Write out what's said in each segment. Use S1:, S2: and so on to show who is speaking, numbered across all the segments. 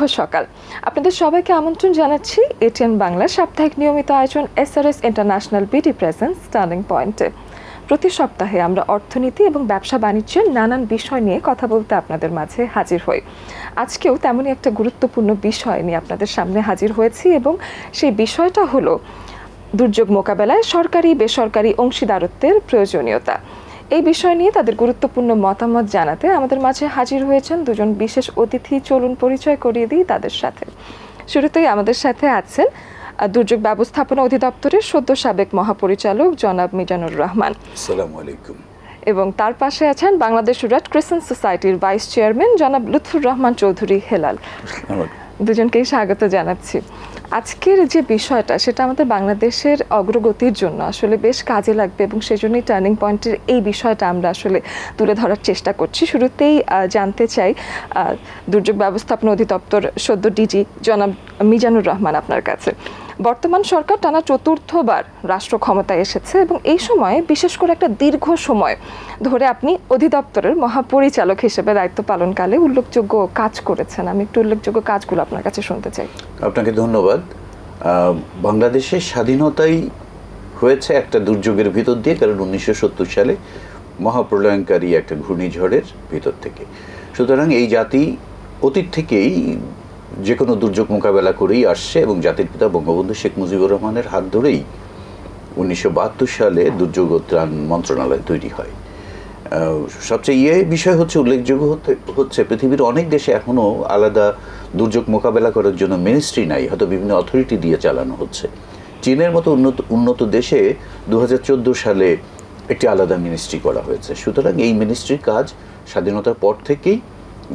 S1: শুভ সকাল। আপনাদের সবাইকে আমন্ত্রণ জানাচ্ছি এটিএন বাংলা সাপ্তাহিক নিয়মিত আয়োজন SRS international BD presence turning পয়েন্টে প্রতি সপ্তাহে আমরা অর্থনীতি এবং ব্যবসা বাণিজ্যের নানান বিষয় নিয়ে কথা বলতে আপনাদের মাঝে হাজির হই। আজকেও তেমনই একটা গুরুত্বপূর্ণ বিষয় নিয়ে আপনাদের সামনে হাজির হয়েছি এবং সেই বিষয়টা হলো দুর্যোগ মোকাবেলায় সরকারি বেসরকারি অংশীদারত্বের প্রয়োজনীয়তা। এই বিষয় নিয়ে তাদের গুরুত্বপূর্ণ মতামত জানাতে আমাদের মাঝে হাজির হয়েছেন দুজন বিশেষ অতিথি। চলুন পরিচয় করিয়ে দিই তাদের সাথে। শুরুতেই আমাদের সাথে আছেন দুর্যোগ ব্যবস্থাপনা অধিদপ্তরের সদ্য সাবেক মহাপরিচালক জনাব মিজানুর রহমান।
S2: আসসালামু আলাইকুম।
S1: এবং তার পাশে আছেন বাংলাদেশ রেড ক্রিসেন্ট সোসাইটির ভাইস চেয়ারম্যান জনাব লুৎফুর রহমান চৌধুরী হেলাল। দুজনকেই স্বাগত জানাচ্ছি। আজকের যে বিষয়টা, সেটা আমাদের বাংলাদেশের অগ্রগতির জন্য আসলে বেশ কাজে লাগবে এবং সেই জন্যই টার্নিং পয়েন্টের এই বিষয়টা আমরা আসলে তুলে ধরার চেষ্টা করছি। শুরুতেই জানতে চাই দুর্যোগ ব্যবস্থাপনা অধিদপ্তর সদ্য ডিজি জনাব মিজানুর রহমান আপনার কাছে। বর্তমান সরকার টানা চতুর্থবার রাষ্ট্র ক্ষমতায় এসেছে এবং এই সময়ে বিশেষ করে একটা দীর্ঘ সময় ধরে আপনি অধিদপ্তরের মহাপরিচালক হিসেবে দায়িত্ব পালনকালে উল্লেখযোগ্য কাজ করেছেন। আমি একটু উল্লেখযোগ্য কাজগুলো আপনার কাছে শুনতে চাই।
S2: আপনাকে ধন্যবাদ। বাংলাদেশের স্বাধীনতাই হয়েছে একটা দুর্যোগের ভিতর দিয়ে, কারণ উনিশশো সত্তর সালে মহাপ্রলয়ঙ্কারী একটা ঘূর্ণিঝড়ের ভিতর থেকে। সুতরাং এই জাতি অতীত থেকেই যে কোনো দুর্যোগ মোকাবেলা করেই আসছে এবং জাতির পিতা বঙ্গবন্ধু শেখ মুজিবুর রহমানের হাত ধরেই উনিশশো বাহাত্তর সালে দুর্যোগ ত্রাণ মন্ত্রণালয় তৈরি হয়। সবচেয়ে ইয়ে বিষয় হচ্ছে উল্লেখযোগ্য হচ্ছে পৃথিবীর অনেক দেশে এখনও আলাদা দুর্যোগ মোকাবেলা করার জন্য মিনিস্ট্রি নাই, হয়তো বিভিন্ন অথরিটি দিয়ে চালানো হচ্ছে। চীনের মতো উন্নত উন্নত দেশে দু হাজার চোদ্দ সালে একটি আলাদা মিনিস্ট্রি করা হয়েছে। সুতরাং এই মিনিস্ট্রির কাজ স্বাধীনতার পর থেকেই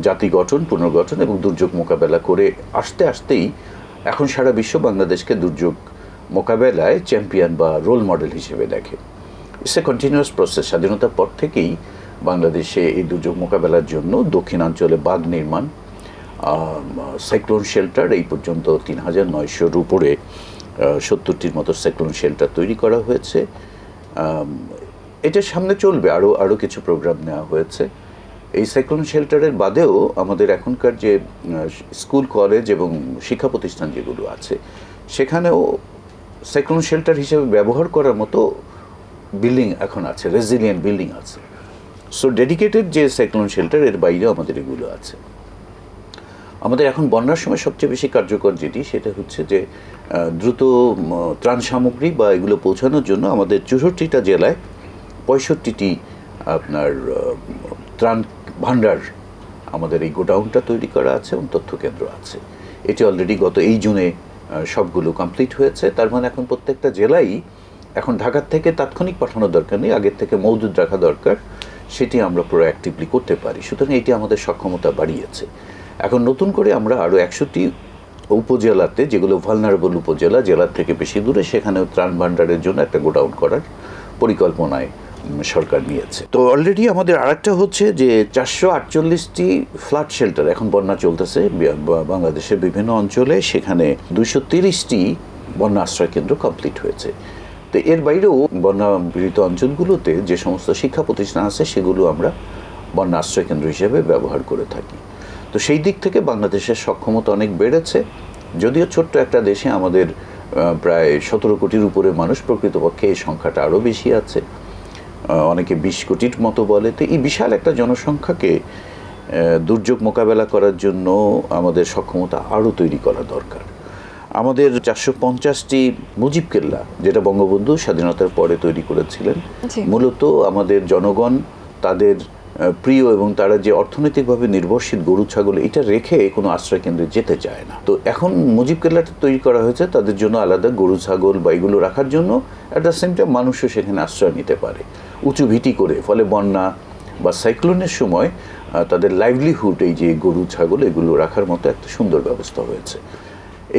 S2: জাতি গঠন, পুনর্গঠন এবং দুর্যোগ মোকাবেলা করে আসতে আসতেই এখন সারা বিশ্ব বাংলাদেশকে দুর্যোগ মোকাবেলায় চ্যাম্পিয়ন বা রোল মডেল হিসেবে দেখে। ইটস এ কন্টিনিউয়াস প্রসেস স্বাধীনতার পর থেকেই বাংলাদেশে এই দুর্যোগ মোকাবেলার জন্য দক্ষিণাঞ্চলে বাঁধ নির্মাণ সাইক্লোন শেল্টার এই পর্যন্ত তিন হাজার নয়শোর উপরে সত্তরটির মতো সাইক্লোন শেল্টার তৈরি করা হয়েছে। এটার সামনে চলবে। আরও আরও কিছু প্রোগ্রাম নেওয়া হয়েছে। এই সাইক্লোন শেল্টারের বাদেও আমাদের এখনকার যে স্কুল কলেজ এবং শিক্ষা প্রতিষ্ঠান যেগুলো আছে, সেখানেও সাইক্লোন শেল্টার হিসেবে ব্যবহার করার মতো বিল্ডিং এখন আছে রেজিলিয়েন্ট বিল্ডিং আছে। সো ডেডিকেটেড যে সাইক্লোন শেল্টার এর বাইরেও আমাদের এগুলো আছে। আমাদের এখন বন্যার সময় সবচেয়ে বেশি কার্যকর যেটি, সেটা হচ্ছে যে দ্রুত ত্রাণ সামগ্রী বা এগুলো পৌঁছানোর জন্য আমাদের চৌষট্টিটা জেলায় পঁয়ষট্টিটি আপনার ত্রাণ ভাণ্ডার আমাদের এই গোডাউনটা তৈরি করা আছে এবং তথ্য কেন্দ্র আছে। এটি অলরেডি গত এই জুনে সবগুলো কমপ্লিট হয়েছে। তার মানে এখন প্রত্যেকটা জেলাই এখন ঢাকার থেকে তাৎক্ষণিক পাঠানোর দরকার নেই, আগের থেকে মজুদ রাখা দরকার। সেটি আমরা প্রোঅ্যাক্টিভলি করতে পারি। সুতরাং এটি আমাদের সক্ষমতা বাড়িয়েছে। এখন নতুন করে আমরা আরও একশোটি উপজেলাতে, যেগুলো ভালনারেবল উপজেলা, জেলার থেকে বেশি দূরে, সেখানেও ত্রাণ ভাণ্ডারের জন্য একটা গোডাউন করার পরিকল্পনায় সরকার নিয়েছে। তো অলরেডি আমাদের আরেকটা হচ্ছে যে চারশো আটচল্লিশটি ফ্লাড শেল্টার এখন বন্যা চলতেছে বাংলাদেশের বিভিন্ন অঞ্চলে সেখানে দুইশো তিরিশটি বন্যা আশ্রয় কেন্দ্র কমপ্লিট হয়েছে। তো এর বাইরেও বন্যা পীড়িত অঞ্চলগুলোতে যে সমস্ত শিক্ষা প্রতিষ্ঠান আছে, সেগুলো আমরা বন্যা আশ্রয় কেন্দ্র হিসেবে ব্যবহার করে থাকি। তো সেই দিক থেকে বাংলাদেশের সক্ষমতা অনেক বেড়েছে। যদিও ছোট্ট একটা দেশে আমাদের প্রায় সতেরো কোটির উপরে মানুষ প্রকৃতপক্ষে এই সংখ্যাটা আরও বেশি আছে। অনেকে বিশ কোটির মতো বলে। তো এই বিশাল একটা জনসংখ্যাকে দুর্যোগ মোকাবেলা করার জন্য আমাদের সক্ষমতা আরও তৈরি করা দরকার। আমাদের চারশো পঞ্চাশটি মুজিব কেল্লা যেটা বঙ্গবন্ধু স্বাধীনতার পরে তৈরি করেছিলেন মূলত আমাদের জনগণ তাদের প্রিয় এবং তারা যে অর্থনৈতিকভাবে নির্ভরশীল গরু ছাগল এটা রেখে কোনো আশ্রয় কেন্দ্রে যেতে চায় না। তো এখন মুজিব কেল্লাটা তৈরি করা হয়েছে তাদের জন্য আলাদা গরু ছাগল বা এগুলো রাখার জন্য। অ্যাট দ্য সেম টাইম মানুষও সেখানে আশ্রয় নিতে পারে। উঁচু ভিটি করে, ফলে বন্যা বা সাইক্লোনের সময় তাদের লাইভলিহুড এই যে গরু, ছাগল, এগুলো রাখার মতো একটা সুন্দর ব্যবস্থা হয়েছে।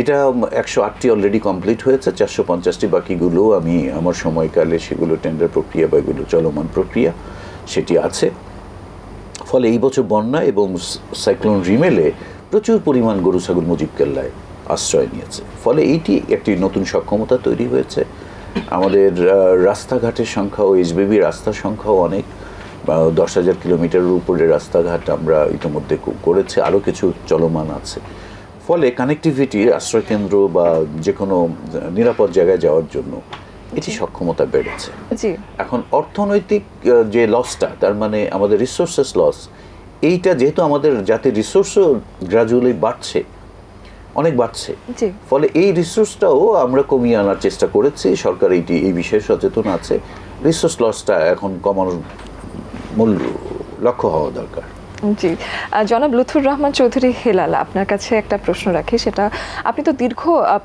S2: এটা একশো আটটি অলরেডি কমপ্লিট হয়েছে, চারশো পঞ্চাশটি বাকিগুলো আমি আমার সময়কালে সেগুলো টেন্ডার প্রক্রিয়া বা এগুলো চলমান প্রক্রিয়া, সেটি আছে। ফলে এই বছর বন্যা এবং সাইক্লোন রিমেলে প্রচুর পরিমাণ গরু, ছাগল মুজিব কেল্লায় আশ্রয় নিয়েছে। ফলে এইটি একটি নতুন সক্ষমতা তৈরি হয়েছে। আমাদের রাস্তাঘাটের সংখ্যাও এইচবিবি রাস্তার সংখ্যাও অনেক দশ হাজার কিলোমিটারের উপরে রাস্তাঘাট আমরা ইতিমধ্যে করেছে আরও কিছু চলমান আছে। ফলে কানেক্টিভিটি আশ্রয়কেন্দ্র বা যে কোনো নিরাপদ জায়গায় যাওয়ার জন্য এটি সক্ষমতা বেড়েছে। এখন অর্থনৈতিক যে লসটা তার মানে আমাদের রিসোর্সেস লস এইটা যেহেতু আমাদের জাতির রিসোর্সও গ্রাজুয়ালি বাড়ছে অনেক বাড়ছে।
S1: জি।
S2: ফলে এই রিসোর্সটাও আমরা কমিয়ে আনার চেষ্টা করেছি। সরকার এইটি এই বিষয়ে সচেতন আছে। রিসোর্স লসটা এখন কমানোর মূল লক্ষ্য হওয়া দরকার।
S1: জি। জনাব লুথুর রহমান চৌধুরী হেলাল আপনার কাছে একটা প্রশ্ন রাখি সেটা আপনি তো দীর্ঘ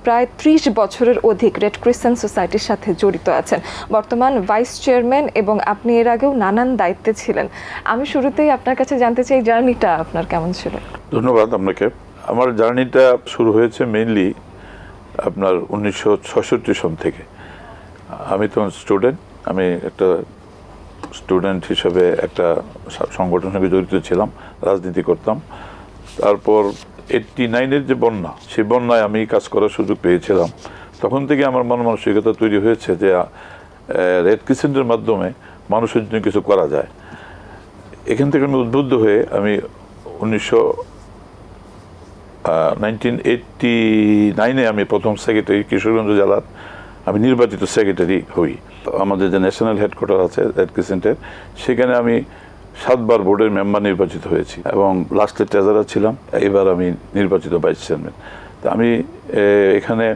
S1: প্রায় ত্রিশ বছরের অধিক রেড ক্রিসেন্ট সোসাইটির সাথে জড়িত আছেন। বর্তমান ভাইস চেয়ারম্যান এবং আপনি এর আগেও নানান দায়িত্বে ছিলেন। আমি শুরুতেই আপনার কাছে জানতে চাই জার্নিটা আপনার কেমন ছিল?
S3: ধন্যবাদ আপনাকে। আমার জার্নিটা শুরু হয়েছে মেইনলি আপনার উনিশশো সন থেকে। আমি তখন স্টুডেন্ট আমি একটা স্টুডেন্ট হিসেবে একটা সংগঠনের সঙ্গে জড়িত ছিলাম, রাজনীতি করতাম। তারপর এইটটি নাইনের যে বন্যা, সেই বন্যায় আমি কাজ করার সুযোগ পেয়েছিলাম। তখন থেকে আমার মন মানসিকতা তৈরি হয়েছে যে রেড ক্রিসেন্টের মাধ্যমে মানুষের জন্য কিছু করা যায়। এখান থেকে আমি উদ্বুদ্ধ হয়ে আমি উনিশশো নাইনটিন এইটটি নাইনে আমি প্রথম সেক্রেটারি কিশোরগঞ্জ জেলার, আমি নির্বাচিত সেক্রেটারি হই। আমাদের যে ন্যাশনাল হেডকোয়ার্টার আছে রেড ক্রিসেন্টের সেখানে আমি সাতবার বোর্ডের মেম্বার নির্বাচিত হয়েছি এবং লাস্টে ট্রেজারার ছিলাম এবার আমি নির্বাচিত ভাইস চেয়ারম্যান তা আমি এখানে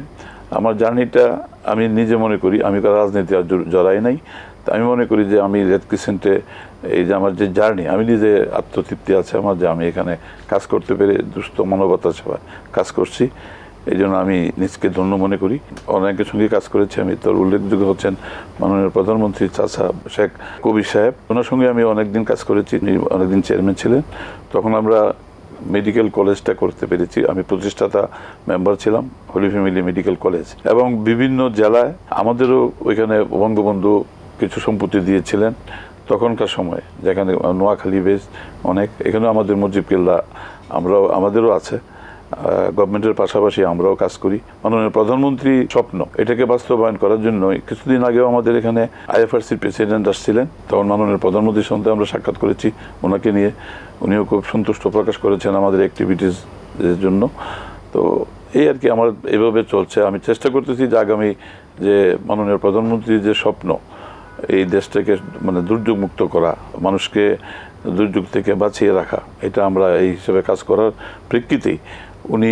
S3: আমার জার্নিটা আমি নিজে মনে করি, আমি রাজনীতি আর জড়- জড়াই নাই। আমি মনে করি যে আমি রেড ক্রিসেন্টে এই যে আমার যে জার্নি, আমি নিজে আত্মতৃপ্তি আছে আমার যে আমি এখানে কাজ করতে পেরে দুস্থ মানবতা সেবা কাজ করছি। এই জন্য আমি নিজকে ধন্য মনে করি। অনেকের সঙ্গে কাজ করেছি। আমি তোর উল্লেখযোগ্য হচ্ছেন মাননীয় প্রধানমন্ত্রী চাচা শেখ কবির সাহেব। ওনার সঙ্গে আমি অনেকদিন কাজ করেছি। অনেকদিন চেয়ারম্যান ছিলেন। তখন আমরা মেডিকেল কলেজটা করতে পেরেছি। আমি প্রতিষ্ঠাতা মেম্বার ছিলাম হোলি ফ্যামিলি মেডিকেল কলেজ এবং বিভিন্ন জেলায় আমাদেরও ওইখানে বঙ্গবন্ধু কিছু সম্পত্তি দিয়েছিলেন তখনকার সময়, যেখানে নোয়াখালী বেশ অনেক, এখানেও আমাদের মুজিব কেল্লা আমরাও, আমাদেরও আছে গভর্নমেন্টের পাশাপাশি আমরাও কাজ করি। মাননীয় প্রধানমন্ত্রী স্বপ্ন, এটাকে বাস্তবায়ন করার জন্য কিছুদিন আগেও আমাদের এখানে আইএফআরসির প্রেসিডেন্ট আসছিলেন, তখন মাননীয় প্রধানমন্ত্রীর সঙ্গে আমরা সাক্ষাৎ করেছি ওনাকে নিয়ে। উনিও খুব সন্তুষ্ট প্রকাশ করেছেন আমাদের অ্যাক্টিভিটিস জন্য। তো এই আর কি আমার এভাবে চলছে। আমি চেষ্টা করতেছি যে আগামী যে মাননীয় প্রধানমন্ত্রীর যে স্বপ্ন এই দেশটাকে মানে দুর্যোগ মুক্ত করা, মানুষকে দুর্যোগ থেকে বাঁচিয়ে রাখা, এটা আমরা এই হিসেবে কাজ করার প্রেক্ষিতেই উনি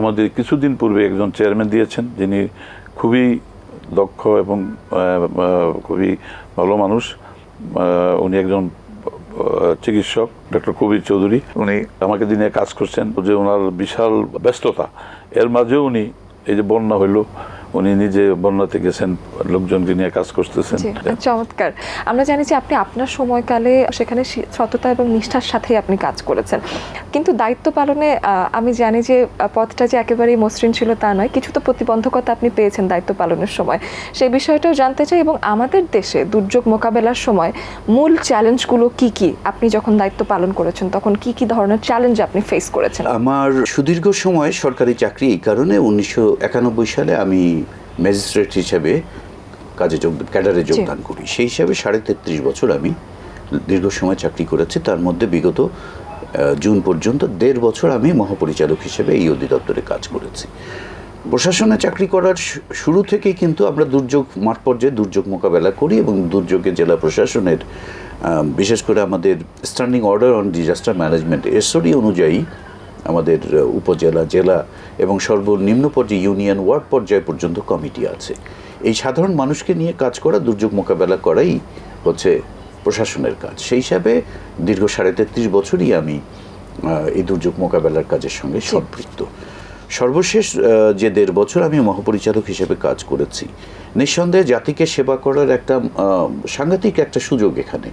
S3: আমাদের কিছুদিন পূর্বে একজন চেয়ারম্যান দিয়েছেন, যিনি খুবই দক্ষ এবং খুবই ভালো মানুষ। উনি একজন চিকিৎসক, ডক্টর কবির চৌধুরী। উনি আমাকে দিনে কাজ করছেন যে ওনার বিশাল ব্যস্ততা। এর মাঝেও উনি এই যে বন্যা হইল উনি নিজে বন্যাতে গেছেন লোকজনকে নিয়ে কাজ করতেছেন।
S1: জি চমৎকার। আমরা জানি যে আপনি আপনার সময়কালে সেখানে সততা এবং নিষ্ঠার সাথে আপনি কাজ করেছেন। কিন্তু দায়িত্ব পালনে আমি জানি যে পথটা যে একেবারেই মসৃণ ছিল তা নয়। কিছু তো প্রতিবন্ধকতা আপনি পেয়েছেন দায়িত্ব পালনের সময়। সেই বিষয়টাও জানতে চাই এবং আমাদের দেশে দুর্যোগ মোকাবেলার সময় মূল চ্যালেঞ্জগুলো কি কি? আপনি যখন দায়িত্ব পালন করেছেন তখন কি কি ধরনের চ্যালেঞ্জ আপনি ফেস করেছেন?
S2: আমার সুদীর্ঘ সময় সরকারি চাকরি এই কারণে উনিশশো একানব্বই সালে আমি ম্যাজিস্ট্রেট হিসেবে কাজে যোগ ক্যাডারে যোগদান করি। সেই হিসাবে সাড়ে তেত্রিশ বছর আমি দীর্ঘ সময় চাকরি করেছি। তার মধ্যে বিগত জুন পর্যন্ত দেড় বছর আমি মহাপরিচালক হিসেবে এই অধিদপ্তরে কাজ করেছি। প্রশাসনে চাকরি করার শুরু থেকেই কিন্তু আমরা দুর্যোগ মাঠ পর্যায়ে দুর্যোগ মোকাবেলা করি এবং দুর্যোগে জেলা প্রশাসনের বিশেষ করে আমাদের standing order on disaster management SOD অনুযায়ী আমাদের উপজেলা জেলা এবং সর্বনিম্ন পর্যায়ে ইউনিয়ন ওয়ার্ড পর্যায় পর্যন্ত কমিটি আছে। এই সাধারণ মানুষকে নিয়ে কাজ করা দুর্যোগ মোকাবেলা করাই হচ্ছে প্রশাসনের কাজ। সেই হিসাবে দীর্ঘ সাড়ে তেত্রিশ বছরই আমি এই দুর্যোগ মোকাবেলার কাজের সঙ্গে সম্পৃক্ত। সর্বশেষ যে দেড় বছর আমি মহাপরিচালক হিসেবে কাজ করেছি নিঃসন্দেহে জাতিকে সেবা করার একটা সাংঘাতিক একটা সুযোগ এখানে।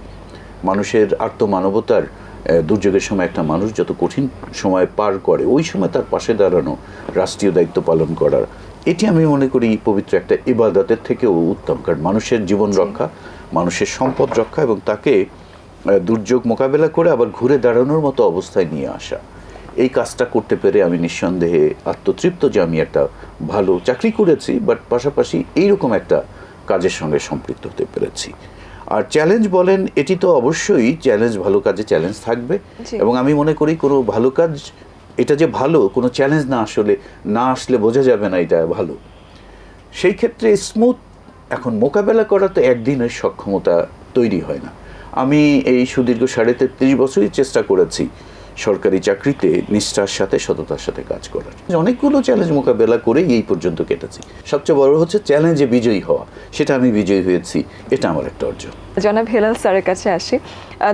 S2: মানুষের আত্মমানবতার আহ, দুর্যোগের সময় একটা মানুষ যত কঠিন সময় পার করে ওই সময় তার পাশে দাঁড়ানো রাষ্ট্রীয় দায়িত্ব পালন করার। এটি আমি মনে করি পবিত্র একটা ইবাদতের থেকেও উত্তম কারণ মানুষের জীবন রক্ষা মানুষের সম্পদ রক্ষা এবং তাকে দুর্যোগ মোকাবেলা করে আবার ঘুরে দাঁড়ানোর মতো অবস্থায় নিয়ে আসা। এই কাজটা করতে পেরে আমি নিঃসন্দেহে আত্মতৃপ্ত যে আমি একটা ভালো চাকরি করেছি বাট পাশাপাশি এইরকম একটা কাজের সঙ্গে সম্পৃক্ত হতে পেরেছি। আর চ্যালেঞ্জ বলেন এটি তো অবশ্যই চ্যালেঞ্জ ভালো কাজে চ্যালেঞ্জ থাকবে। এবং আমি মনে করি কোনো ভালো কাজ এটা যে ভালো কোনো চ্যালেঞ্জ না আসলে না আসলে বোঝা যাবে না এটা ভালো। সেই ক্ষেত্রে স্মুথ এখন মোকাবেলা করা তো একদিনের সক্ষমতা তৈরি হয় না। আমি এই সুদীর্ঘ সাড়ে তেত্রিশ বছরই চেষ্টা করেছি। সরকারি চাকরিতে নিষ্ঠার সাথে, সততার সাথে কাজ করার। অনেকগুলো চ্যালেঞ্জ মোকাবেলা করে এই পর্যন্ত কেটেছি। সবচেয়ে বড় হচ্ছে চ্যালেঞ্জে বিজয়ী হওয়া। সেটা আমি বিজয়ী হয়েছি। এটা আমার একটা অর্জন।
S1: জনাব হেলাল স্যারের কাছে আসি।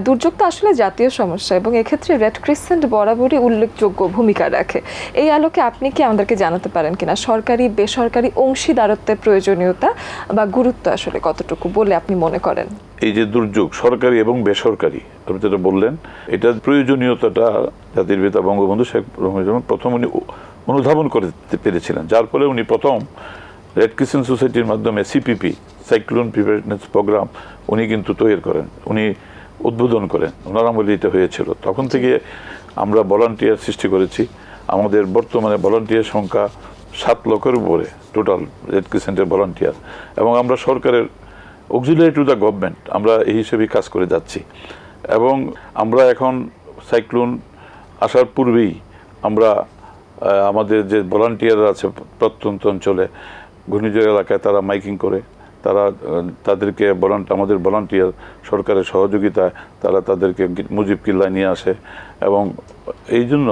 S1: দুর্যোগ তো আসলে জাতীয় সমস্যা এবং এক্ষেত্রে রেড ক্রিসেন্ট বরাবরই উল্লেখযোগ্য ভূমিকা রাখে। এই আলোকে আপনি কি আমাদেরকে জানাতে পারেন কিনা? সরকারি, বেসরকারি অংশীদারত্বের প্রয়োজনীয়তা বা গুরুত্ব আসলে কতটুকু বলে আপনি মনে করেন?
S3: এই যে দুর্যোগ, সরকারি এবং বেসরকারি, আপনি যেটা বললেন, এটার প্রয়োজনীয়তাটা জাতির পিতা বঙ্গবন্ধু শেখ মুজিবুর প্রথম উনি অনুধাবন করতে পেরেছিলেন। যার ফলে উনি প্রথম রেড ক্রিসেন্ট সোসাইটির মাধ্যমে সিপিপি সাইক্লোন প্রিপারেশনেস প্রোগ্রাম উনি কিন্তু তৈরি করেন। উনি উদ্বোধন করেন ওনার আমলে এটা হয়েছিল। তখন থেকে আমরা ভলান্টিয়ার সৃষ্টি করেছি। আমাদের বর্তমানে ভলান্টিয়ার সংখ্যা সাত লক্ষের উপরে টোটাল রেড ক্রিসেন্টের ভলান্টিয়ার এবং আমরা সরকারের অক্সিলারি টু দ্য গভর্নমেন্ট আমরা এই হিসেবেই কাজ করে যাচ্ছি। এবং আমরা এখন সাইক্লোন আসার পূর্বেই আমরা আমাদের যে ভলান্টিয়াররা আছে প্রত্যন্ত অঞ্চলে ঘূর্ণিঝড় এলাকায় তারা মাইকিং করে। তারা তাদেরকে ভলান্ট আমাদের ভলান্টিয়ার সরকারের সহযোগিতায় তারা তাদেরকে মুজিব কিল্লায় নিয়ে আসে। এবং এই জন্য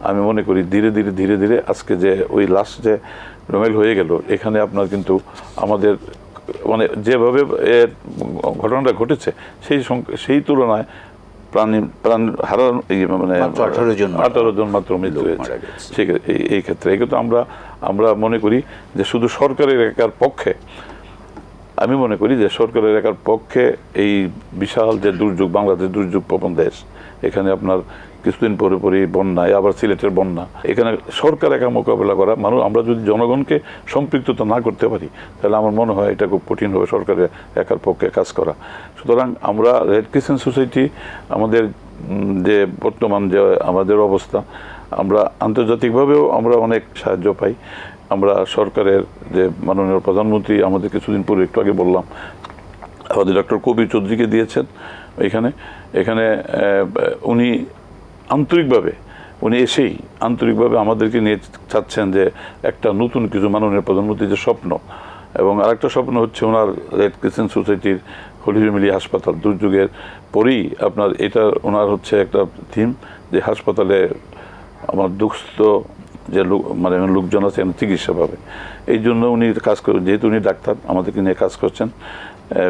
S3: আমি মনে করি ধীরে ধীরে ধীরে ধীরে আজকে যে ওই লাস্ট যে রোমেল হয়ে গেল এখানে আপনার কিন্তু আমাদের মানে যেভাবে এর ঘটনাটা ঘটেছে সেই সেই তুলনায় প্রাণ প্রাণ এই মানে
S2: 18 জন
S3: আঠারো জন মাত্র মৃত্যু হয়েছে। এই- এই ক্ষেত্রে। এই কিন্তু আমরা আমরা মনে করি যে শুধু সরকারের একার পক্ষে আমি মনে করি যে সরকারের একার পক্ষে এই বিশাল যে দুর্যোগ বাংলাদেশ দুর্যোগ প্রবণ দেশ, এখানে আপনার কিছুদিন পরে পরে বন্যায় আবার সিলেটের বন্যা, এখানে সরকার একা মোকাবেলা করা মানুষ আমরা যদি জনগণকে সম্পৃক্ততা না করতে পারি, তাহলে আমার মনে হয় এটা খুব কঠিন হবে সরকারের একার পক্ষে কাজ করা। সুতরাং আমরা রেড ক্রিসেন্ট সোসাইটি আমাদের যে বর্তমান যে আমাদের অবস্থা, আমরা আন্তর্জাতিকভাবেও আমরা অনেক সাহায্য পাই। আমরা সরকারের যে মাননীয় প্রধানমন্ত্রী, আমাদের কিছুদিন পূর্বে একটু আগে বললাম, আমাদের ডক্টর কবির চৌধুরীকে দিয়েছেন এখানে। এখানে উনি আন্তরিকভাবে, উনি এসেই আন্তরিকভাবে আমাদেরকে নিয়ে চাচ্ছেন যে একটা নতুন কিছু মাননীয় প্রধানমন্ত্রীর যে স্বপ্ন। এবং আরেকটা স্বপ্ন হচ্ছে ওনার রেড ক্রিসেন্ট সোসাইটির হলি হাসপাতাল। দুর্যোগের পরেই আপনার এটা ওনার হচ্ছে একটা থিম যে হাসপাতালে আমার দুঃস্থ যে লোক মানে লোকজন আছে এখানে চিকিৎসা পাবে। এই জন্য উনি কাজ করেন যেহেতু উনি ডাক্তার আমাদেরকে নিয়ে কাজ করছেন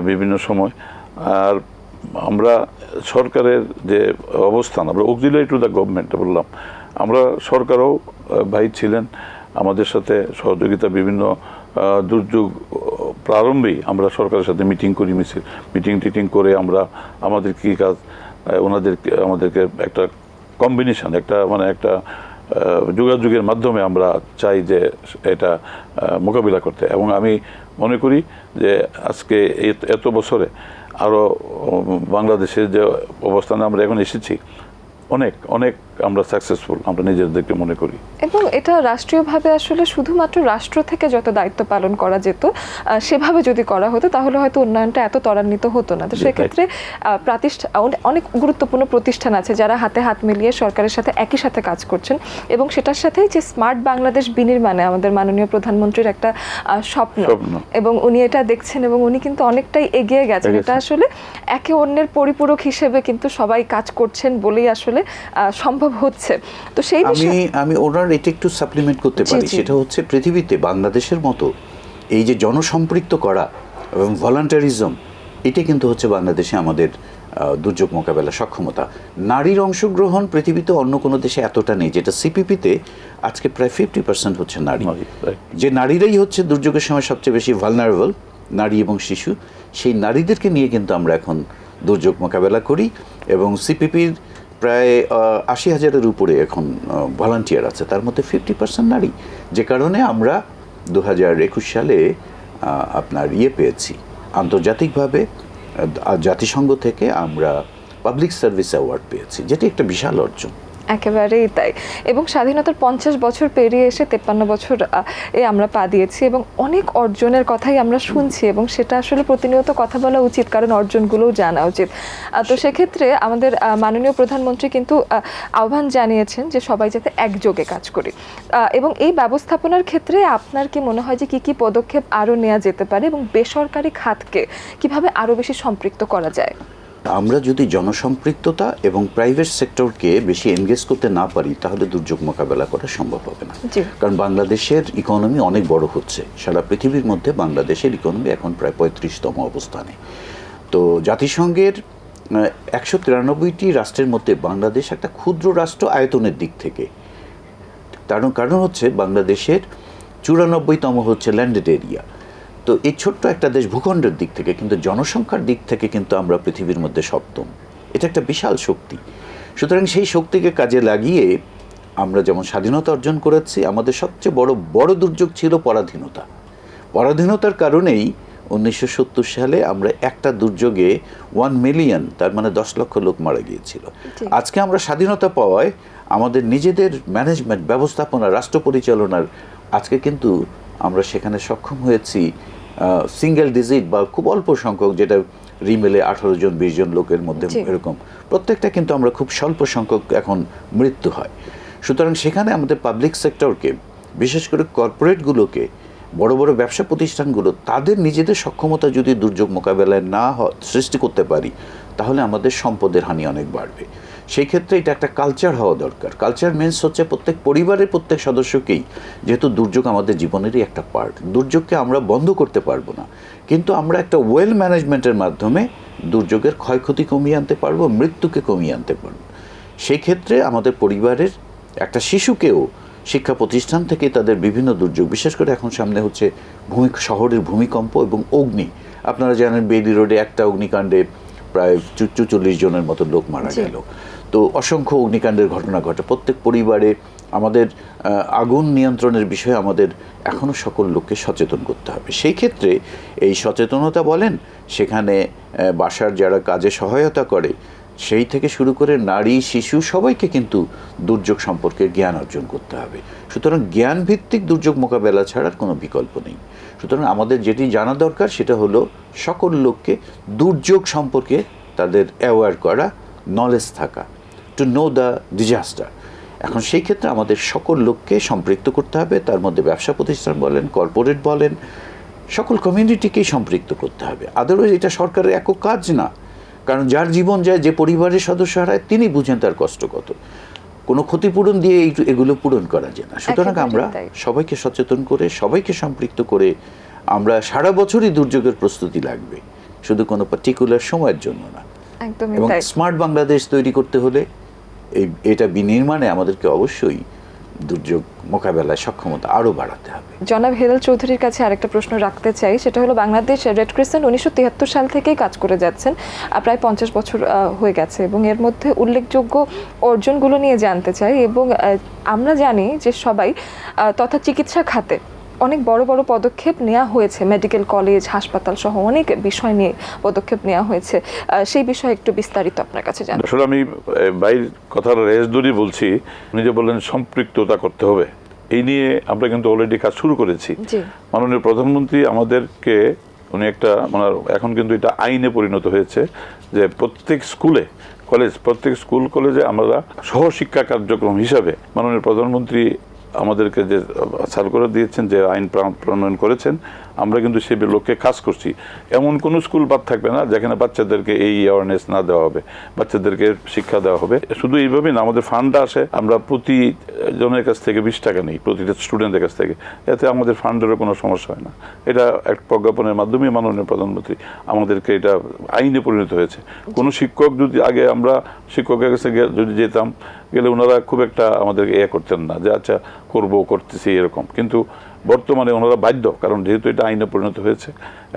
S3: বিভিন্ন সময়। আর আমরা সরকারের যে অবস্থান আমরা অক্সিলারি টু দ্য গভর্নমেন্ট বললাম। আমরা সরকারও ভাই ছিলেন আমাদের সাথে সহযোগিতা বিভিন্ন দুর্যোগ প্রারম্ভেই আমরা সরকারের সাথে মিটিং করি মিছিল মিটিং টিটিং করে আমরা আমাদের কী কাজ আহ, ওনাদেরকে আমাদেরকে একটা কম্বিনেশন একটা মানে একটা যোগাযোগের মাধ্যমে আমরা চাই যে এটা মোকাবিলা করতে। এবং আমি মনে করি যে আজকে এত- বছরে আরও বাংলাদেশের যে অবস্থানে আমরা এখন এসেছি অনেক অনেক আমরা সাকসেসফুল আমরা নিজেদেরকে মনে করি।
S1: এবং এটা রাষ্ট্রীয়ভাবে আসলে শুধুমাত্র রাষ্ট্র থেকে যত দায়িত্ব পালন করা যেত সেভাবে যদি করা হতো তাহলে হয়তো উন্নয়নটা এত ত্বরান্বিত হতো না। তো সেক্ষেত্রে আহ, অনেক গুরুত্বপূর্ণ প্রতিষ্ঠান আছে যারা হাতে হাত মিলিয়ে সরকারের সাথে একই সাথে কাজ করছেন। এবং সেটার সাথেই যে স্মার্ট বাংলাদেশ বিনির্মাণে আমাদের মাননীয় প্রধানমন্ত্রীর একটা স্বপ্ন। এবং উনি এটা দেখছেন এবং উনি কিন্তু অনেকটাই এগিয়ে গেছেন। এটা আসলে একে অন্যের পরিপূরক হিসেবে কিন্তু সবাই কাজ করছেন বলেই আসলে আহ, সম্ভব হচ্ছে। তো সেই
S2: আমি আমি ওনার এটা একটু সাপ্লিমেন্ট করতে পারি। সেটা হচ্ছে পৃথিবীতে বাংলাদেশের মতো এই যে জনসম্পৃক্ত করা এবং ভলান্টারিজম এটা কিন্তু হচ্ছে বাংলাদেশে আমাদের দুর্যোগ মোকাবেলা সক্ষমতা। নারীর অংশগ্রহণ পৃথিবীতে অন্য কোনো দেশে এতটা নেই যেটা সিপিপিতে আজকে প্রায় ফিফটি পার্সেন্ট হচ্ছে নারী।
S3: নারী,
S2: যে নারীরাই হচ্ছে দুর্যোগের সময় সবচেয়ে বেশি ভালনারেবল নারী এবং শিশু সেই নারীদেরকে নিয়ে কিন্তু আমরা এখন দুর্যোগ মোকাবেলা করি এবং সিপিপির প্রায় আশি হাজারের উপরে এখন ভলান্টিয়ার আছে। তার মধ্যে ফিফটি পার্সেন্ট নারী। যে কারণে আমরা দু হাজার একুশ সালে আপনার ইয়ে পেয়েছি। আন্তর্জাতিকভাবে জাতিসংঘ থেকে আমরা পাবলিক সার্ভিস অ্যাওয়ার্ড পেয়েছি, যেটি একটা বিশাল অর্জন।
S1: একেবারেই তাই। এবং স্বাধীনতার পঞ্চাশ বছর পেরিয়ে এসে তেপ্পান্ন বছর এ আমরা পা দিয়েছি এবং অনেক অর্জনের কথাই আমরা শুনছি এবং সেটা আসলে প্রতিনিয়ত কথা বলা উচিত, কারণ অর্জনগুলোও জানা উচিত। তো সেক্ষেত্রে আমাদের মাননীয় প্রধানমন্ত্রী কিন্তু আহ্বান জানিয়েছেন যে সবাই যাতে একযোগে কাজ করি। এবং এই ব্যবস্থাপনার ক্ষেত্রে আপনার কি মনে হয় যে কি কি পদক্ষেপ আরও নেওয়া যেতে পারে এবং বেসরকারি খাতকে কীভাবে আরও বেশি সম্পৃক্ত করা যায়?
S2: আমরা যদি জনসম্পৃক্ততা এবং প্রাইভেট সেক্টরকে বেশি এনগেজ করতে না পারি তাহলে দুর্যোগ মোকাবেলা করা সম্ভব হবে না। কারণ বাংলাদেশের ইকোনমি অনেক বড় হচ্ছে। সারা পৃথিবীর মধ্যে বাংলাদেশের ইকোনমি এখন প্রায় পঁয়ত্রিশতম অবস্থানে। তো জাতিসংঘের একশো তিরানব্বইটি রাষ্ট্রের মধ্যে বাংলাদেশ একটা ক্ষুদ্র রাষ্ট্র আয়তনের দিক থেকে। তার কারণ হচ্ছে বাংলাদেশের চুরানব্বইতম হচ্ছে ল্যান্ডেড এরিয়া তো এই ছোট্ট একটা দেশ ভূখণ্ডের দিক থেকে কিন্তু জনসংখ্যার দিক থেকে কিন্তু আমরা পৃথিবীর মধ্যে সপ্তম। এটা একটা বিশাল শক্তি। সুতরাং সেই শক্তিকে কাজে লাগিয়ে আমরা যেমন স্বাধীনতা অর্জন করেছি আমাদের সবচেয়ে বড় বড় দুর্যোগ ছিল পরাধীনতা। পরাধীনতার কারণেই উনিশশো সত্তর সালে আমরা একটা দুর্যোগে ওয়ান মিলিয়ন তার মানে দশ লক্ষ লোক মারা গিয়েছিল। আজকে আমরা স্বাধীনতা পাওয়ায় আমাদের নিজেদের ম্যানেজমেন্ট ব্যবস্থাপনা রাষ্ট্র পরিচালনার আজকে কিন্তু আমরা সেখানে সক্ষম হয়েছি সিঙ্গেল ডিজিট বা খুব অল্প সংখ্যক যেটা রিমেলে আঠারো জন বিশ জন লোকের মধ্যে এরকম প্রত্যেকটা কিন্তু আমরা খুব স্বল্প সংখ্যক এখন মৃত্যু হয়। সুতরাং সেখানে আমাদের পাবলিক সেক্টরকে বিশেষ করে কর্পোরেটগুলোকে বড় বড় ব্যবসা প্রতিষ্ঠানগুলো তাদের নিজেদের সক্ষমতা যদি দুর্যোগ মোকাবেলায় না সৃষ্টি করতে পারি তাহলে আমাদের সম্পদের হানি অনেক বাড়বে। সেই ক্ষেত্রে এটা একটা কালচার হওয়া দরকার। কালচার মিনস হচ্ছে প্রত্যেক পরিবারের প্রত্যেক সদস্যকেই যেহেতু দুর্যোগ আমাদের জীবনেরই একটা পার্ট দুর্যোগকে আমরা বন্ধ করতে পারব না। কিন্তু আমরা একটা ওয়েল ম্যানেজমেন্টের মাধ্যমে দুর্যোগের ক্ষয়ক্ষতি কমিয়ে আনতে পারব মৃত্যুকে কমিয়ে আনতে পারব। সেই ক্ষেত্রে আমাদের পরিবারের একটা শিশুকেও শিক্ষা প্রতিষ্ঠান থেকে তাদের বিভিন্ন দুর্যোগ বিশেষ করে এখন সামনে হচ্ছে ভূমি শহরের ভূমিকম্প এবং অগ্নি। আপনারা জানেন বেলি রোডে একটা অগ্নিকাণ্ডে প্রায় চুচল্লিশ জনের মতো লোক মারা। গেল। তো অসংখ্য অগ্নিকাণ্ডের ঘটনা ঘটে। প্রত্যেক পরিবারে আমাদের আগুন নিয়ন্ত্রণের বিষয়ে আমাদের এখনও সকল লোককে সচেতন করতে হবে। সেই ক্ষেত্রে এই সচেতনতা বলেন, সেখানে বাসার যারা কাজে সহায়তা করে, সেই থেকে শুরু করে নারী, শিশু সবাইকে কিন্তু দুর্যোগ সম্পর্কে জ্ঞান অর্জন করতে হবে। সুতরাং জ্ঞান ভিত্তিক দুর্যোগ মোকাবেলা ছাড়ার কোনো বিকল্প নেই। সুতরাং আমাদের যেটি জানা দরকার, সেটা হলো সকল লোককে দুর্যোগ সম্পর্কে তাদের অ্যাওয়ার করা নলেজ থাকা। টু নো দ্য ডিজাস্টার এখন সেই ক্ষেত্রে আমাদের সকল লোককে সম্পৃক্ত করতে হবে তার মধ্যে ব্যবসা প্রতিষ্ঠান বলেন কর্পোরেট বলেন সকল কমিউনিটিকেই সম্পৃক্ত করতে হবে। আদারওয়াইজ এটা সরকারের একক কাজ না। কারণ যার জীবন যায় যে পরিবারের সদস্য হারায় তিনি বুঝেন তার কষ্ট কত। কোনো ক্ষতিপূরণ দিয়ে এগুলো পূরণ করা যায় না। সুতরাং আমরা সবাইকে সচেতন করে সবাইকে সম্পৃক্ত করে আমরা সারা বছরই দুর্যোগের প্রস্তুতি লাগবে। শুধু কোনো পার্টিকুলার সময়ের জন্য না।
S1: একদমই
S2: এবং স্মার্ট বাংলাদেশ তৈরি করতে হলে এটা বিনির্মাণে আমাদেরকে অবশ্যই দুর্যোগ মোকাবেলায় সক্ষমতা আরও বাড়াতে হবে।
S1: জনাব হেলাল চৌধুরীর কাছে আরেকটা প্রশ্ন রাখতে চাই। সেটা হলো বাংলাদেশ রেড ক্রিসেন্ট উনিশশো তিয়াত্তর সাল থেকেই কাজ করে যাচ্ছেন। প্রায় পঞ্চাশ বছর হয়ে গেছে এবং এর মধ্যে উল্লেখযোগ্য অর্জনগুলো নিয়ে জানতে চাই এবং আমরা জানি যে সবাই তথা চিকিৎসা খাতে অনেক বড় বড় পদক্ষেপ নেওয়া হয়েছে। মেডিকেল কলেজ হাসপাতাল সহ অনেক বিষয় নিয়ে পদক্ষেপ নেওয়া হয়েছে। সেই বিষয়ে একটু বিস্তারিত আপনার কাছে জানতে
S3: আসলে আমি বাইর কথার রেস ধরেই বলছি। উনি যে বললেন সম্পৃক্ততা করতে হবে। এই নিয়ে আমরা কিন্তু অলরেডি কাজ শুরু করেছি। মাননীয় প্রধানমন্ত্রী আমাদেরকে উনি একটা মানে এখন কিন্তু এটা আইনে পরিণত হয়েছে যে প্রত্যেক স্কুলে কলেজ প্রত্যেক স্কুল কলেজে আমরা সহশিক্ষা কার্যক্রম হিসাবে মাননীয় প্রধানমন্ত্রী আমাদেরকে যে সার্কুলার দিয়েছেন, যে আইন প্রণয়ন করেছেন, আমরা কিন্তু সে লক্ষ্যে কাজ করছি। এমন কোনো স্কুল বাদ থাকবে না, যেখানে বাচ্চাদেরকে এই অ্যাওয়ারনেস না দেওয়া হবে, বাচ্চাদেরকে শিক্ষা দেওয়া হবে। শুধু এইভাবেই না, আমাদের ফান্ডটা আসে, আমরা প্রতি জনের কাছ থেকে বিশ টাকা নিই, প্রতিটা স্টুডেন্টের কাছ থেকে। এতে আমাদের ফান্ডেরও কোনো সমস্যা হয় না। এটা এক প্রজ্ঞাপনের মাধ্যমে মাননীয় প্রধানমন্ত্রী আমাদেরকে এটা আইনে পরিণত হয়েছে। কোনো শিক্ষক যদি আগে আমরা শিক্ষকের কাছে যদি যেতাম, গেলে ওনারা খুব একটা আমাদেরকে ইয়ে করতেন না যে আচ্ছা করব, করতেছি, এরকম। কিন্তু বর্তমানে ওনারা বাধ্য, কারণ যেহেতু এটা আইনে পরিণত হয়েছে,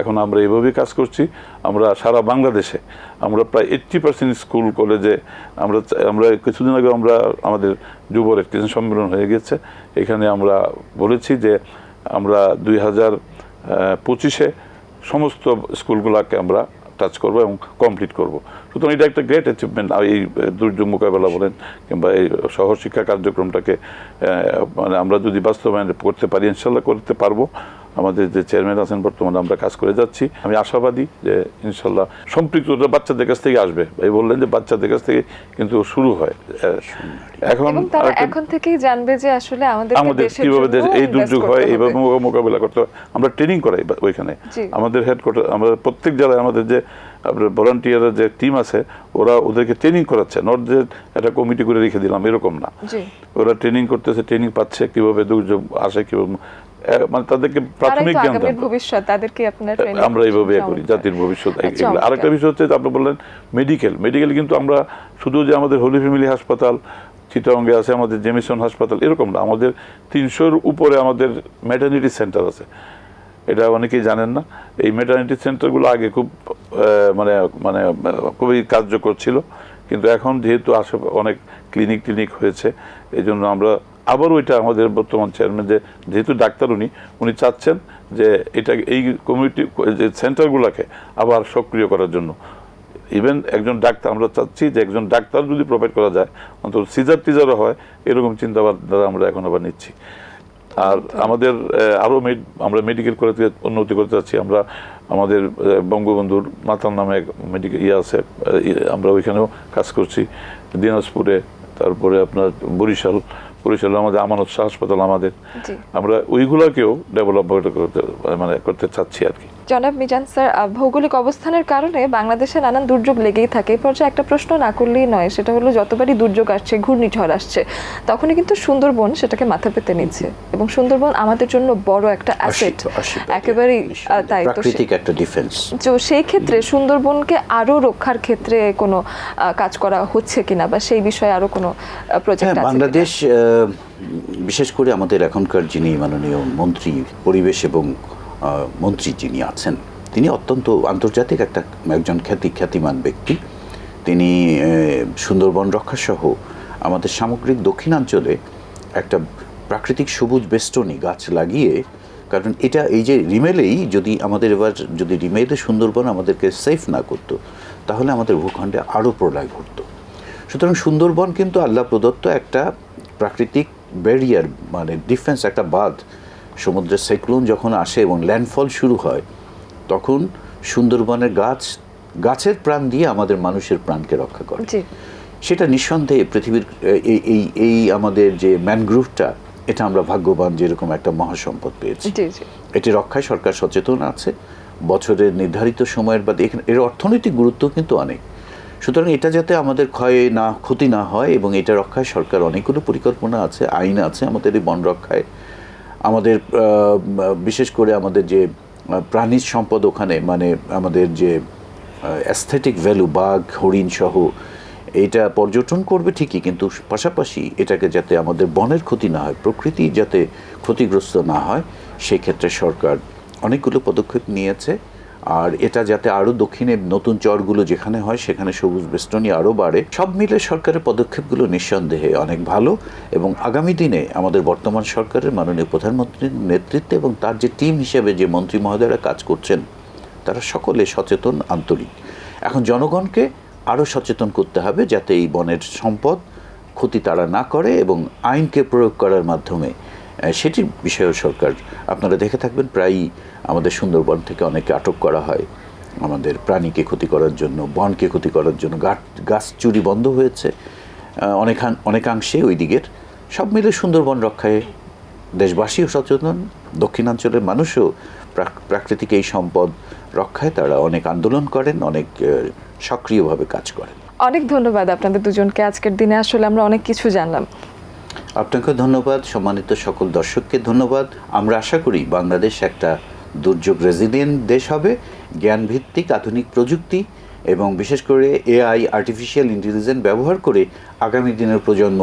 S3: এখন আমরা এভাবেই কাজ করছি। আমরা সারা বাংলাদেশে, আমরা প্রায় এইট্টি পার্সেন্ট স্কুল, কলেজে, আমরা আমরা কিছুদিন আগে আমরা আমাদের যুব একটি সম্মেলন হয়ে গেছে। এখানে আমরা বলেছি যে আমরা দুই হাজার পঁচিশে সমস্ত স্কুলগুলোকে আমরা টাচ করব এবং কমপ্লিট করব। সুতরাং এটা একটা গ্রেট অ্যাচিভমেন্ট এই দুর্যোগ মোকাবেলা বলেন কিংবা এই শহর শিক্ষা কার্যক্রমটাকে মানে আমরা যদি বাস্তবায়ন করতে পারি, ইনশাল্লাহ করতে পারব। আমাদের যে চেয়ারম্যান আছেন বর্তমানে আমরা কাজ করে যাচ্ছি। আমি আশাবাদী যে ইনশাল্লাহ সম্পৃক্ততা বাচ্চাদের কাছ থেকে আসবে এই বললেন যে বাচ্চাদের কাছ থেকে কিন্তু শুরু হয়। এখন
S1: এখন থেকেই জানবে যে আসলে আমাদের
S3: আমাদের কীভাবে এই দুর্যোগ হয় এইভাবে মোকা- মোকাবিলা করতে হয়। আমরা ট্রেনিং করাই ওইখানে। আমাদের হেডকোয়ার্টার আমাদের প্রত্যেক জেলায় আমাদের যে আপনার ভলান্টিয়ারের যে টিম আছে ওরা ওদেরকে ট্রেনিং করাচ্ছে। নট যে একটা কমিটি করে রেখে দিলাম এরকম না। ওরা ট্রেনিং করতেছে ট্রেনিং পাচ্ছে কীভাবে দুর্যোগ আসে কীভাবে মানে তাদেরকে প্রাথমিক জ্ঞান দেন।
S1: ভবিষ্যৎ তাদেরকে আপনার
S3: আমরা এইভাবে করি জাতির ভবিষ্যৎ এগুলো। আরেকটা বিষয় হচ্ছে যে আপনি বললেন মেডিকেল মেডিকেল কিন্তু আমরা শুধু যে আমাদের হোলি ফ্যামিলি হাসপাতাল চিটাঙ্গে আছে আমাদের জেমিসন হাসপাতাল এরকম না আমাদের তিনশোর উপরে আমাদের ম্যাটার্নিটি সেন্টার আছে। এটা অনেকেই জানেন না। এই ম্যাটার্নিটি সেন্টারগুলো আগে খুব মানে মানে খুবই কার্যকর ছিল। কিন্তু এখন যেহেতু আসে অনেক ক্লিনিক ক্লিনিক হয়েছে এই জন্য আমরা আবার ওইটা আমাদের বর্তমান চেয়ারম্যান যে যেহেতু ডাক্তার উনি উনি চাচ্ছেন যে এটা এই কমিউনিটি যে সেন্টারগুলোকে আবার সক্রিয় করার জন্য। ইভেন একজন ডাক্তার আমরা চাচ্ছি যে একজন ডাক্তার যদি প্রোভাইড করা যায় অন্তত সিজার টিজারও হয় এরকম চিন্তাভাবনা আমরা এখন আবার নিচ্ছি। আর আমাদের আরও আরও আমরা মেডিকেল করে উন্নতি করতে চাচ্ছি। আমরা আমাদের বঙ্গবন্ধুর মাতার নামে মেডিকেল ইয়ে আছে ইয়ে, আমরা ওইখানেও কাজ করছি। দিনাজপুরে তারপরে আপনার বরিশাল বরিশালে আমাদের আমানত শাহ হাসপাতাল আমাদের আমরা ওইগুলোকেও ডেভেলপ করতে মানে করতে চাচ্ছি আর কি।
S1: জনাব মিজান স্যার ভৌগোলিক অবস্থানের কারণে বাংলাদেশে নানান দুর্যোগ লেগেই থাকে। এই পর্যায়ে একটা প্রশ্ন না করলেই নয় সেটা হলো যতবারই দুর্যোগ আসছে ঘূর্ণিঝড় আসছে তখনই কিন্তু সুন্দরবন সেটাকে মাথা পেতে নিচ্ছে। এবং সুন্দরবন আমাদের জন্য বড় একটা অ্যাসেট। একেবারেই তাই তো
S2: প্রাকৃতিক একটা ডিফেন্স
S1: তো সেই ক্ষেত্রে সুন্দরবনকে আরও রক্ষার ক্ষেত্রে কোনো কাজ করা হচ্ছে কিনা বা সেই বিষয়ে আরও কোনো প্রজেক্ট
S2: হ্যাঁ
S1: আছে
S2: বাংলাদেশ বিশেষ করে আমাদের এখনকার যিনি মাননীয় মন্ত্রী পরিবেশ এবং মন্ত্রী যিনি আছেন, তিনি অত্যন্ত আন্তর্জাতিক একটা একজন খ্যাতি, খ্যাতিমান ব্যক্তি। তিনি সুন্দরবন রক্ষা সহ আমাদের সামগ্রিক দক্ষিণাঞ্চলে একটা প্রাকৃতিক সবুজ বেষ্টনী গাছ লাগিয়ে, কারণ এটা এই যে রিমেলেই যদি আমাদের এবার, যদি রিমেলে সুন্দরবন আমাদেরকে সেফ না করতো, তাহলে আমাদের ভূখণ্ডে আরও প্রলয় ঘটতো। সুতরাং সুন্দরবন কিন্তু আল্লাহ প্রদত্ত একটা প্রাকৃতিক ব্যারিয়ার মানে ডিফেন্স একটা বাঁধ সমুদ্রের সাইক্লোন যখন আসে এবং ল্যান্ডফল শুরু হয় তখন সুন্দরবনের গাছ গাছের প্রাণ দিয়ে আমাদের মানুষের প্রাণকে রক্ষা করে। সেটা নিঃসন্দেহে পৃথিবীর এই এই আমাদের যে ম্যানগ্রুভটা এটা আমরা ভাগ্যবান যেরকম একটা মহাসম্পদ পেয়েছি। এটি রক্ষায় সরকার সচেতন আছে। বছরের নির্ধারিত সময়ের বাদে এখানে এর অর্থনৈতিক গুরুত্ব কিন্তু অনেক। সুতরাং এটা যাতে আমাদের ক্ষয়ে না ক্ষতি না হয় এবং এটা রক্ষায় সরকার অনেকগুলো পরিকল্পনা আছে আইন আছে আমাদের এই বন রক্ষায়। আমাদের বিশেষ করে আমাদের যে প্রাণী সম্পদ ওখানে মানে আমাদের যে অ্যাস্থেটিক ভ্যালু বাঘ, হরিণ সহ এটা পর্যটন করবে ঠিকই, কিন্তু পাশাপাশি এটাকে যাতে আমাদের বনের ক্ষতি না হয়, প্রকৃতি যাতে ক্ষতিগ্রস্ত না হয় সেই ক্ষেত্রে সরকার অনেকগুলো পদক্ষেপ নিয়েছে। আর এটা যাতে আরও দক্ষিণে নতুন চরগুলো যেখানে হয়, সেখানে সবুজ বেষ্টনী আরও বাড়ে। সব মিলে সরকারের পদক্ষেপগুলো নিঃসন্দেহে অনেক ভালো এবং আগামী দিনে আমাদের বর্তমান সরকারের মাননীয় প্রধানমন্ত্রীর নেতৃত্বে এবং তার যে টিম হিসেবে যে মন্ত্রী মহোদয়রা কাজ করছেন, তারা সকলে সচেতন, আন্তরিক। এখন জনগণকে আরও সচেতন করতে হবে যাতে এই বনের সম্পদ ক্ষতি তারা না করে এবং আইনকে প্রয়োগ করার মাধ্যমে সেটির বিষয়েও সরকার, আপনারা দেখে থাকবেন, প্রায়ই আমাদের সুন্দরবন থেকে অনেকে আটক করা হয়। আমাদের প্রাণীকে ক্ষতি করার জন্য বনকে ক্ষতি করার জন্য গাছ গাছ চুরি বন্ধ হয়েছে। অনেকান অনেকাংশে ওই দিকের। সব মিলে সুন্দরবন রক্ষায় দেশবাসীও সচেতন দক্ষিণাঞ্চলের মানুষও প্রাক- প্রাকৃতিক এই সম্পদ রক্ষায় তারা অনেক আন্দোলন করেন অনেক সক্রিয়ভাবে কাজ করেন।
S1: অনেক ধন্যবাদ আপনাদের দুজনকে আজকের দিনে। আসলে আমরা অনেক কিছু জানলাম।
S2: আপনাকে ধন্যবাদ সম্মানিত সকল দর্শককে ধন্যবাদ। আমরা আশা করি বাংলাদেশ একটা দুর্যোগ রেজিলিয়েন্ট দেশ হবে, জ্ঞানভিত্তিক আধুনিক প্রযুক্তি এবং বিশেষ করে এআই আর্টিফিশিয়াল ইন্টেলিজেন্স ব্যবহার করে আগামী দিনের প্রজন্ম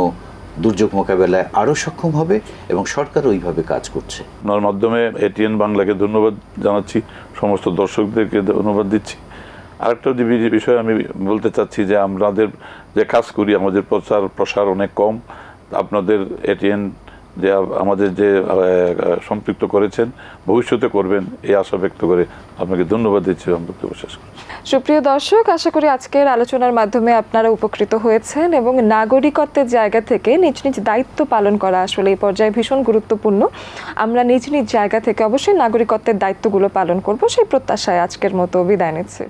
S2: দুর্যোগ মোকাবেলায় আরও সক্ষম হবে এবং সরকার ওইভাবে কাজ করছে।
S3: আপনার মাধ্যমে এটিএন বাংলাকে ধন্যবাদ জানাচ্ছি, সমস্ত দর্শকদেরকে ধন্যবাদ দিচ্ছি। আরেকটা বিষয় আমি বলতে চাচ্ছি যে আমাদের যে কাজ করি, আমাদের প্রচার প্রসার অনেক কম। আপনাদের এটিএন যে আমাদের যে সম্পৃক্ত করেছেন, ভবিষ্যতে করবেন, এই আশা ব্যক্ত করে আপনাকে ধন্যবাদ দিচ্ছি বক্তব্য করছি।
S1: সুপ্রিয় দর্শক, আশা করি আজকের আলোচনার মাধ্যমে আপনারা উপকৃত হয়েছেন, এবং নাগরিকত্বের জায়গা থেকে নিজ নিজ দায়িত্ব পালন করা আসলে এই পর্যায়ে ভীষণ গুরুত্বপূর্ণ। আমরা নিজ নিজ জায়গা থেকে অবশ্যই নাগরিকত্বের দায়িত্বগুলো পালন করব, সেই প্রত্যাশায় আজকের মতো বিদায় নিচ্ছি।